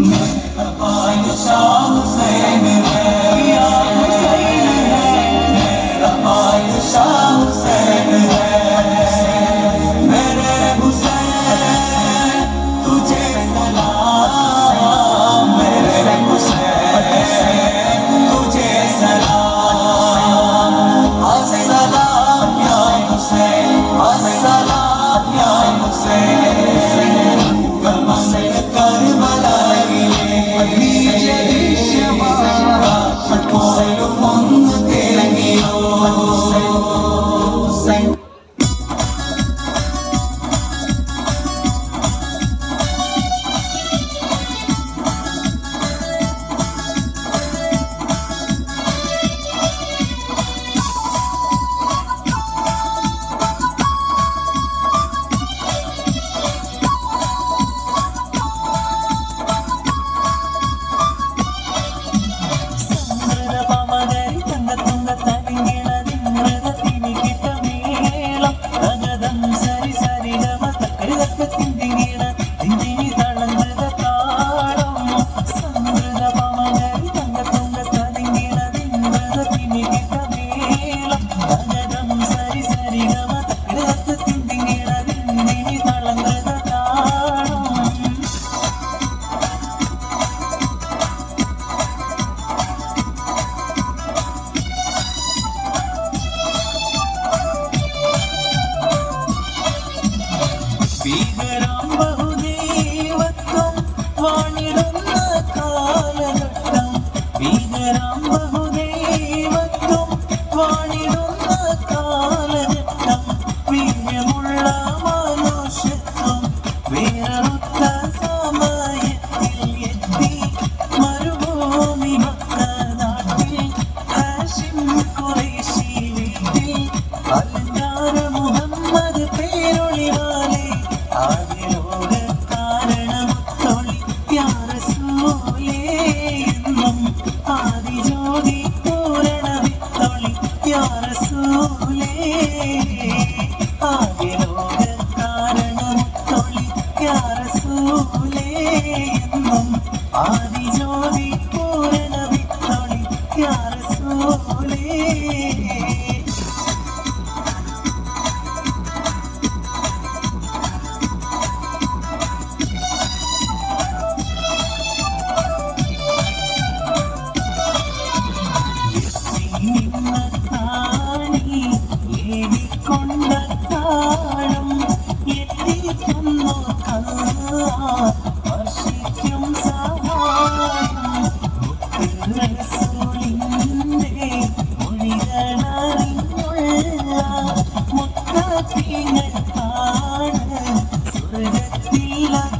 Find the cho യാറസൂലേ എന്നും ആദിജ്യോതി Laila.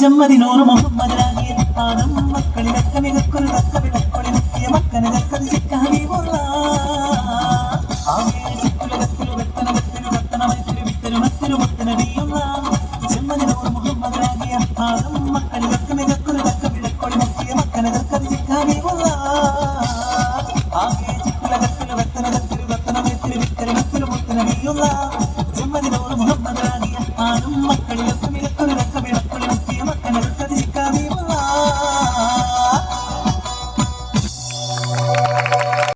അജമ്മദിനൂർ Muhammad നാഗിയ Adam മക്കളിലൊക്കെ മികക്കൊരു തക്ക